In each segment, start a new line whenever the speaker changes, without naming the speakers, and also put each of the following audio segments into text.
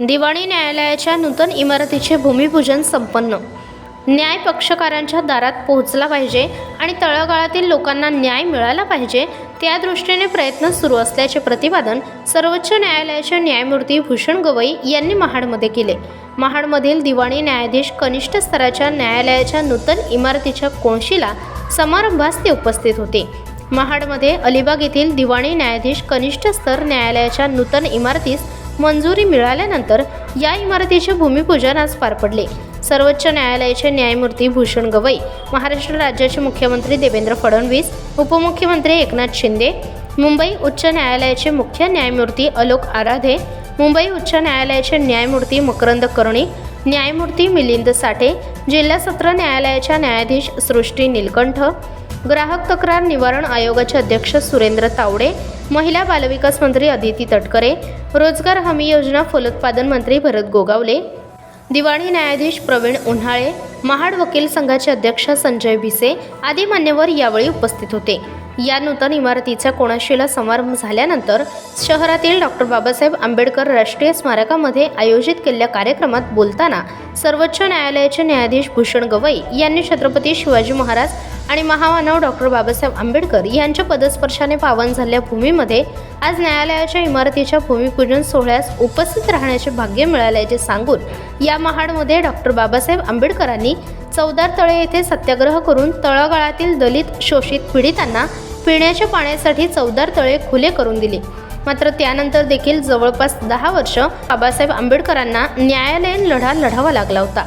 दिवाणी न्यायालयाच्या नूतन इमारतीचे भूमिपूजन संपन्न. न्याय पक्षकारांच्या दारात पोहोचला पाहिजे आणि तळागाळातील लोकांना न्याय मिळाला पाहिजे त्या दृष्टीने प्रयत्न सुरू असल्याचे प्रतिपादन सर्वोच्च न्यायालयाचे न्यायमूर्ती भूषण गवई यांनी महाडमध्ये केले. महाडमधील दिवाणी न्यायाधीश कनिष्ठ स्तराच्या न्यायालयाच्या नूतन इमारतीच्या कोणशीला समारंभास ते उपस्थित होते. महाडमध्ये अलिबाग येथील दिवाणी न्यायाधीश कनिष्ठ स्तर न्यायालयाच्या नूतन इमारतीस मंजुरी मिळाल्यानंतर या इमारतीचे भूमिपूजन आज पार पडले. सर्वोच्च न्यायालयाचे न्यायमूर्ती भूषण गवई महाराष्ट्र राज्याचे मुख्यमंत्री देवेंद्र फडणवीस उपमुख्यमंत्री एकनाथ शिंदे मुंबई उच्च न्यायालयाचे मुख्य न्यायमूर्ती अलोक आराधे मुंबई उच्च न्यायालयाचे न्यायमूर्ती मकरंद कर्णिक न्यायमूर्ती मिलिंद साठे जिल्हा सत्र न्यायालयाच्या न्यायाधीश सृष्टी निलकंठ ग्राहक तक्रार निवारण आयोगाचे अध्यक्ष सुरेंद्र तावडे महिला बालविकास मंत्री अदिती तटकरे रोजगार हमी योजना फलोत्पादन मंत्री भरत गोगावले दिवाणी न्यायाधीश प्रवीण उन्हाळे महाड वकील संघाचे अध्यक्ष संजय भिसे आदी मान्यवर यावेळी उपस्थित होते. या नूतन इमारतीचा कोणाशीला समारंभ झाल्यानंतर शहरातील डॉक्टर बाबासाहेब आंबेडकर राष्ट्रीय स्मारकामध्ये आयोजित केलेल्या कार्यक्रमात बोलताना सर्वोच्च न्यायालयाचे न्यायाधीश भूषण गवई यांनी छत्रपती शिवाजी महाराज आणि महामानव डॉक्टर बाबासाहेब आंबेडकर यांच्या पदस्पर्शाने पावन झालेल्या भूमीमध्ये आज न्यायालयाच्या इमारतीच्या भूमिपूजन सोहळ्यास उपस्थित राहण्याचे भाग्य मिळाल्याचे सांगून या महाडमध्ये डॉक्टर बाबासाहेब आंबेडकरांनी चौदार तळे येथे सत्याग्रह करून तळागाळातील दलित शोषित पीडितांना पिण्याच्या पाण्यासाठी चौदार तळे खुले करून दिले. मात्र त्यानंतर देखील जवळपास दहा वर्ष बाबासाहेब आंबेडकरांना न्यायालयीन लढा लढावा लागला होता.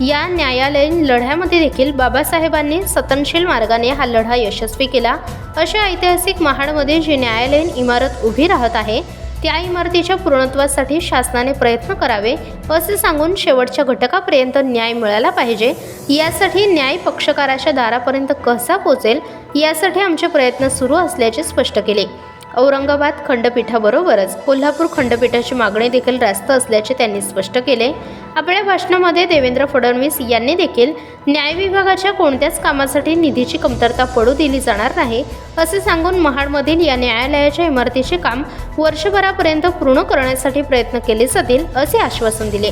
या न्यायालयीन लढ्यामध्ये देखील बाबासाहेबांनी सतनशील मार्गाने हा लढा यशस्वी केला. अशा ऐतिहासिक महाडमध्ये जी न्यायालयीन इमारत उभी राहत आहे त्या इमारतीच्या पूर्णत्वासाठी शासनाने प्रयत्न करावे असे सांगून शेवटच्या घटकापर्यंत न्याय मिळाला पाहिजे. यासाठी न्याय पक्षकाराच्या दारापर्यंत कसा पोचेल यासाठी आमचे प्रयत्न सुरू असल्याचे स्पष्ट केले. औरंगाबाद खंडपीठाबरोबरच कोल्हापूर खंडपीठाची मागणी देखील रास्त असल्याचे त्यांनी स्पष्ट केले. आपल्या भाषणामध्ये देवेंद्र फडणवीस यांनी देखील न्याय विभागाच्या कोणत्याच कामासाठी निधीची कमतरता पडू दिली जाणार नाही असे सांगून महाडमधील या न्यायालयाच्या इमारतीचे काम वर्षभरापर्यंत पूर्ण करण्यासाठी प्रयत्न केले जातील असे आश्वासन दिले.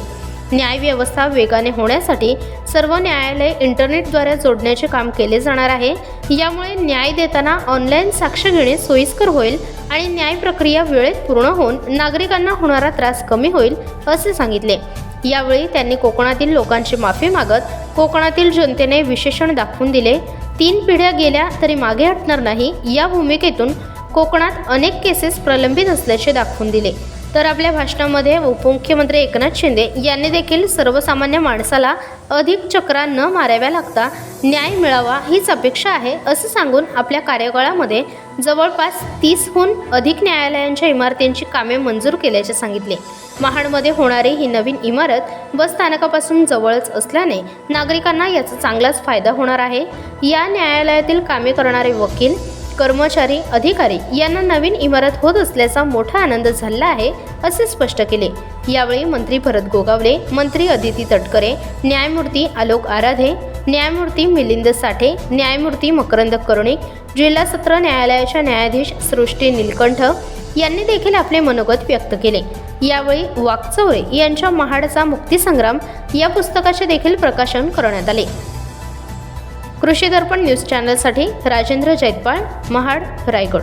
न्यायव्यवस्था वेगाने होण्यासाठी सर्व न्यायालय इंटरनेटद्वारे जोडण्याचे काम केले जाणार आहे. यामुळे न्याय देताना ऑनलाईन साक्ष घेणे सोयीस्कर होईल आणि न्याय प्रक्रिया वेळेत पूर्ण होऊन नागरिकांना होणारा त्रास कमी होईल असे सांगितले. यावेळी त्यांनी कोकणातील लोकांची माफी मागत कोकणातील जनतेने विशेषण दाखवून दिले. तीन पिढ्या गेल्या तरी मागे हटणार नाही. या भूमिकेतून कोकणात अनेक केसेस प्रलंबित असल्याचे दाखवून दिले. तर आपल्या भाषणामध्ये उपमुख्यमंत्री एकनाथ शिंदे यांनी देखील सर्वसामान्य माणसाला अधिक चक्रा न माराव्या लागता न्याय मिळावा हीच अपेक्षा आहे असं सांगून आपल्या कार्यकाळामध्ये जवळपास तीसहून अधिक न्यायालयांच्या इमारतींची कामे मंजूर केल्याचे सांगितले. महाडमध्ये होणारी ही नवीन इमारत बस स्थानकापासून जवळच असल्याने नागरिकांना याचा चांगलाच फायदा होणार आहे. या न्यायालयातील कामे करणारे वकील कर्मचारी अधिकारी यांना नवीन इमारत होत असल्याचा मोठा आनंद झाला आहे असे स्पष्ट केले. यावेळी मंत्री भरत गोगावले मंत्री अदिती तटकरे न्यायमूर्ती आलोक आराधे न्यायमूर्ती मिलिंद साठे न्यायमूर्ती मकरंद करुणिक जिल्हा सत्र न्यायालयाच्या न्यायाधीश सृष्टी निलकंठ यांनी देखील आपले मनोगत व्यक्त केले. यावेळी वाकचौरे यांच्या महाडचा मुक्तीसंग्राम या पुस्तकाचे देखील प्रकाशन करण्यात आले. कृषी दर्पण न्यूज चॅनलसाठी राजेंद्र जैतपाळ महाड रायगड.